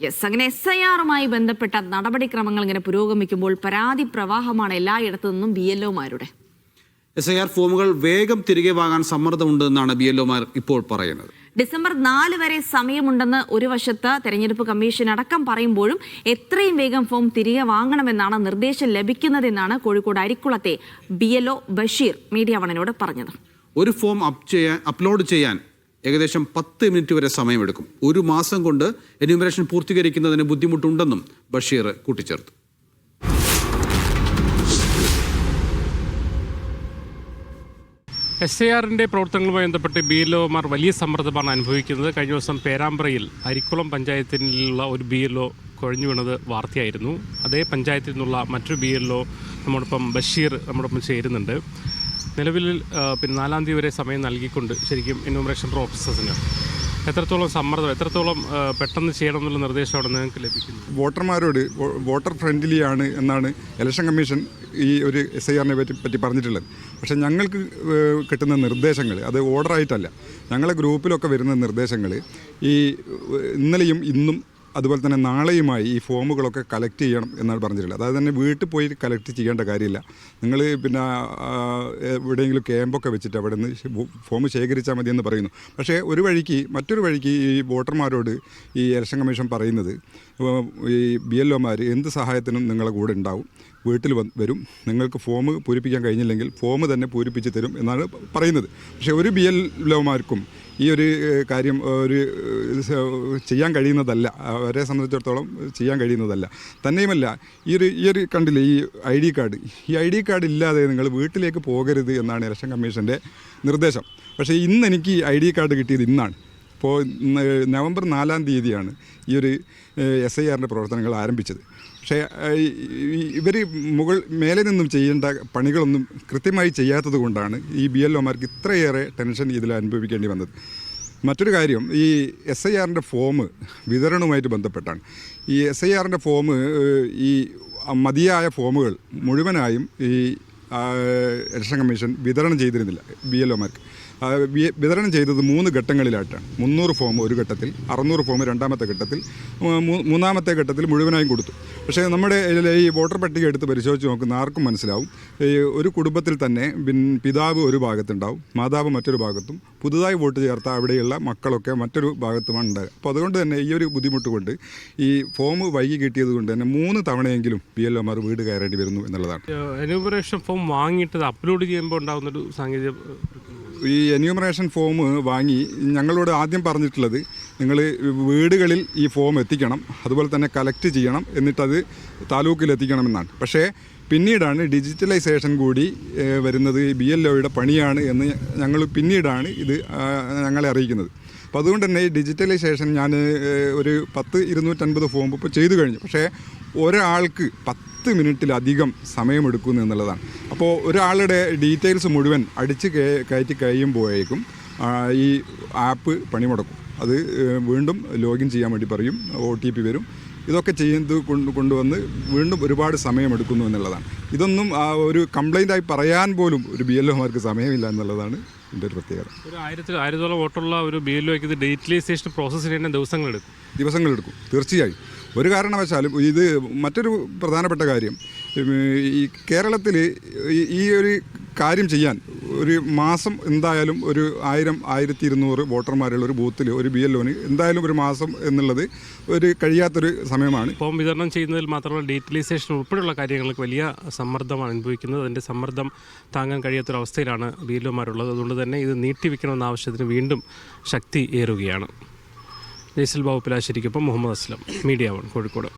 Yes അങ്ങനെ S I ആറുമായി ബന്ധപ്പെട്ട നടപടിക്രമങ്ങൾ ഇങ്ങനെ പുരോഗമിക്കുമ്പോൾ പരാതി പ്രവാഹമാണ് എല്ലായിടത്തു നിന്നും ബി എൽ ഒമാരുടെ എസ് ഐ ആർ ഫോമുകൾ വേഗം തിരികെ വാങ്ങാൻ സമ്മർദ്ദമുണ്ടെന്നാണ് ബി എൽ ഒമാർ ഇപ്പോൾ പറയുന്നത്. ഡിസംബർ നാല് വരെ സമയമുണ്ടെന്ന് ഒരു വശത്ത് തെരഞ്ഞെടുപ്പ് കമ്മീഷൻ അടക്കം പറയുമ്പോഴും എത്രയും വേഗം ഫോം തിരികെ വാങ്ങണമെന്നാണ് നിർദ്ദേശം ലഭിക്കുന്നതെന്നാണ് Kozhikode അരിക്കുളത്തെ B L O Basheer media വണിനോട് പറഞ്ഞത്. ഒരു ഫോം അപ് ചെയ്യാൻ അപ്ലോഡ് ചെയ്യാൻ ഏകദേശം പത്ത് മിനിറ്റ് വരെ സമയമെടുക്കും. ഒരു മാസം കൊണ്ട് എന്യൂമറേഷൻ പൂർത്തീകരിക്കുന്നതിന് ബുദ്ധിമുട്ടുണ്ടെന്നും ബഷീർ കൂട്ടിച്ചേർത്തു. എസ് എ ആറിന്റെ പ്രവർത്തനങ്ങളുമായി ബന്ധപ്പെട്ട് ബി എൽ ഒമാർ വലിയ സമ്മർദ്ദമാണ് അനുഭവിക്കുന്നത്. കഴിഞ്ഞ ദിവസം പേരാമ്പ്രയിൽ അരിക്കുളം പഞ്ചായത്തിലുള്ള ഒരു ബി എൽ ഒ കുഴഞ്ഞു വീണത് വാർത്തയായിരുന്നു. അതേ പഞ്ചായത്തിൽ നിന്നുള്ള മറ്റൊരു ബി എൽ ഒ നമ്മോടൊപ്പം ബഷീർ നമ്മോടൊപ്പം ചേരുന്നുണ്ട്. നിലവിൽ പിന്നെ നാലാം തീയതി വരെ സമയം നൽകിക്കൊണ്ട് ശരിക്കും എന്യൂമറേഷൻ പ്രോസസ്സിന് എത്രത്തോളം സമ്മർദ്ദം എത്രത്തോളം പെട്ടെന്ന് ചെയ്യണം എന്നുള്ള നിർദ്ദേശമാണ് നിങ്ങൾക്ക് ലഭിക്കുന്നത്? വോട്ടർമാരോട് വോട്ടർ ഫ്രണ്ട്ലി ആണ് എന്നാണ് ഇലക്ഷൻ കമ്മീഷൻ ഈ ഒരു എസ് ഐ ആറിനെ പറ്റി പറ്റി പറഞ്ഞിട്ടുള്ളത്. പക്ഷേ ഞങ്ങൾക്ക് കിട്ടുന്ന നിർദ്ദേശങ്ങൾ അത് ഓർഡറായിട്ടല്ല ഞങ്ങളെ ഗ്രൂപ്പിലൊക്കെ വരുന്ന നിർദ്ദേശങ്ങൾ ഈ ഇന്നലെയും ഇന്നും അതുപോലെ തന്നെ നാളെയുമായി ഈ ഫോമുകളൊക്കെ കളക്ട് ചെയ്യണം എന്നാണ് പറഞ്ഞിട്ടുള്ളത്. അതായത് തന്നെ വീട്ടിൽ പോയി കളക്ട് ചെയ്യേണ്ട കാര്യമില്ല. നിങ്ങൾ പിന്നെ എവിടെയെങ്കിലും ക്യാമ്പൊക്കെ വെച്ചിട്ട് അവിടെ നിന്ന് ഫോം ശേഖരിച്ചാൽ മതി എന്ന് പറയുന്നു. പക്ഷേ ഒരു വഴിക്ക് മറ്റൊരു വഴിക്ക് ഈ വോട്ടർമാരോട് ഈ ഇലക്ഷൻ കമ്മീഷൻ പറയുന്നത് ഈ ബി എൽ ഒമാർ എന്ത് സഹായത്തിനും നിങ്ങളെ കൂടെ ഉണ്ടാവും. വീട്ടിൽ വന്ന് വരും. നിങ്ങൾക്ക് ഫോം പൂരിപ്പിക്കാൻ കഴിഞ്ഞില്ലെങ്കിൽ ഫോം തന്നെ പൂരിപ്പിച്ച് തരും എന്നാണ് പറയുന്നത്. പക്ഷേ ഒരു ബി എൽ ലോമാർക്കും ഈ ഒരു കാര്യം ഒരു ചെയ്യാൻ കഴിയുന്നതല്ല. അവരെ സംബന്ധിച്ചിടത്തോളം ചെയ്യാൻ കഴിയുന്നതല്ല. തന്നെയുമല്ല ഈ ഒരു ഈ ഒരു കണ്ടില്ലേ ഈ ഐ ഡി കാർഡ്. ഈ ഐ ഡി കാർഡ് ഇല്ലാതെ നിങ്ങൾ വീട്ടിലേക്ക് പോകരുത് എന്നാണ് ഇലക്ഷൻ കമ്മീഷന്റെ നിർദ്ദേശം. പക്ഷേ ഇന്ന് എനിക്ക് ഐ ഡി കാർഡ് കിട്ടിയത് ഇന്നാണ്. ഇപ്പോൾ നവംബർ നാലാം തീയതിയാണ് ഈ ഒരു എസ് ഐ ആറിന്റെ പ്രവർത്തനങ്ങൾ ആരംഭിച്ചത്. പക്ഷേ ഇവർ മുകൾ മേലെ നിന്നും ചെയ്യേണ്ട പണികളൊന്നും കൃത്യമായി ചെയ്യാത്തത് കൊണ്ടാണ് ഈ ബി എൽ ഒമാർക്ക് ഇത്രയേറെ ടെൻഷൻ ഇതിൽ അനുഭവിക്കേണ്ടി വന്നത്. മറ്റൊരു കാര്യം ഈ എസ് ഐ ആറിന്റെ ഫോം വിതരണവുമായിട്ട് ബന്ധപ്പെട്ടാണ്. ഈ എസ് ഐ ആറിന്റെ ഫോം ഈ മതിയായ ഫോമുകൾ മുഴുവനായും ഈ ഇലക്ഷൻ കമ്മീഷൻ വിതരണം ചെയ്തിരുന്നില്ല ബി എൽ ഒമാർക്ക്. വിതരണം ചെയ്തത് മൂന്ന് ഘട്ടങ്ങളിലായിട്ടാണ്. മുന്നൂറ് ഫോം ഒരു ഘട്ടത്തിൽ അറുന്നൂറ് ഫോം രണ്ടാമത്തെ ഘട്ടത്തിൽ മൂന്നാമത്തെ ഘട്ടത്തിൽ മുഴുവനായും കൊടുത്തു. പക്ഷേ നമ്മുടെ ഈ വോട്ടർ പട്ടിക എടുത്ത് പരിശോധിച്ച് നോക്കുന്ന ആർക്കും മനസ്സിലാവും. ഈ ഒരു കുടുംബത്തിൽ തന്നെ പിതാവ് ഒരു ഭാഗത്തുണ്ടാവും മാതാവ് മറ്റൊരു ഭാഗത്തും പുതുതായി വോട്ട് ചേർത്ത അവിടെയുള്ള മക്കളൊക്കെ മറ്റൊരു ഭാഗത്തുമാണ് ഉണ്ടാകുക അപ്പോൾ അതുകൊണ്ട് തന്നെ ഈ ഒരു ബുദ്ധിമുട്ട് കൊണ്ട് ഈ ഫോം വൈകി കിട്ടിയത് കൊണ്ട് തന്നെ മൂന്ന് തവണയെങ്കിലും പി എൽ ഒമാർ വീട് കയറേണ്ടി വരുന്നു എന്നുള്ളതാണ്. എന്യൂമറേഷൻ ഫോം വാങ്ങിയിട്ട് അപ്ലോഡ് ചെയ്യുമ്പോൾ ഉണ്ടാകുന്നൊരു സാങ്കേതിക ഈ എന്യൂമറേഷൻ ഫോം വാങ്ങി ഞങ്ങളോട് ആദ്യം പറഞ്ഞിട്ടുള്ളത് നിങ്ങൾ വീടുകളിൽ ഈ ഫോം എത്തിക്കണം അതുപോലെ തന്നെ കളക്ട് ചെയ്യണം എന്നിട്ടത് താലൂക്കിൽ എത്തിക്കണമെന്നാണ് പക്ഷേ പിന്നീടാണ് ഡിജിറ്റലൈസേഷൻ കൂടി വരുന്നത് ബി എൽ ഒയുടെ പണിയാണ് എന്ന് ഞങ്ങൾ പിന്നീടാണ് ഇത് ഞങ്ങളെ അറിയിക്കുന്നത്. അപ്പോൾ അതുകൊണ്ട് തന്നെ ഈ ഡിജിറ്റലൈസേഷൻ ഞാൻ ഒരു പത്ത് ഇരുന്നൂറ്റൻപത് ഫോം ഇപ്പോൾ ചെയ്തു കഴിഞ്ഞു. പക്ഷേ ഒരാൾക്ക് പത്ത് മിനിറ്റിലധികം സമയമെടുക്കുന്നു എന്നുള്ളതാണ്. അപ്പോൾ ഒരാളുടെ ഡീറ്റെയിൽസ് മുഴുവൻ അടിച്ച് കയറ്റി കഴിയുമ്പോഴേക്കും ഈ ആപ്പ് പണിമുടക്കും. അത് വീണ്ടും ലോഗിൻ ചെയ്യാൻ വേണ്ടി പറയും ഒ ടി പി വരും. ഇതൊക്കെ ചെയ്യുന്നത് കൊണ്ട് കൊണ്ടുവന്ന് വീണ്ടും ഒരുപാട് സമയമെടുക്കുന്നു എന്നുള്ളതാണ്. ഇതൊന്നും ഒരു കംപ്ലൈന്റായി പറയാൻ പോലും ഒരു ബി എൽ ഒമാർക്ക് സമയമില്ല എന്നുള്ളതാണ് ഇതിന്റെ ഒരു പ്രത്യേകത. ഒരു ആയിരത്തിൽ ആയിരത്തോളം വോട്ടുള്ള ഒരു ബി എൽ ഒക്ക് ഇത് ഡിജിറ്റലൈസേഷൻ പ്രോസസ്സ് ചെയ്യേണ്ട ദിവസങ്ങളെടുക്കും ദിവസങ്ങളെടുക്കും തീർച്ചയായും. ഒരു കാരണവശാലും ഇത് മറ്റൊരു പ്രധാനപ്പെട്ട കാര്യം ഈ കേരളത്തിൽ ഈ ഒരു കാര്യം ചെയ്യാൻ ഒരു മാസം എന്തായാലും ഒരു ആയിരം ആയിരത്തി ഇരുന്നൂറ് വോട്ടർമാരുള്ള ഒരു ബൂത്തിൽ ഒരു ബി എൽ ഒന് എന്തായാലും ഒരു മാസം എന്നുള്ളത് ഒരു കഴിയാത്തൊരു സമയമാണ്. ഫോം വിതരണം ചെയ്യുന്നതിൽ മാത്രമല്ല ഡീറ്റലൈസേഷൻ ഉൾപ്പെടെയുള്ള കാര്യങ്ങൾക്ക് വലിയ സമ്മർദ്ദമാണ് അനുഭവിക്കുന്നത്. അതിന്റെ സമ്മർദ്ദം താങ്ങാൻ കഴിയാത്തൊരവസ്ഥയിലാണ് ബി എൽ ഒമാരുള്ളത്. അതുകൊണ്ട് തന്നെ ഇത് നീട്ടിവെക്കണമെന്ന ആവശ്യത്തിന് വീണ്ടും ശക്തി ഏറുകയാണ്. Jaisal Babu Muhammad Aslam media one Kozhikode.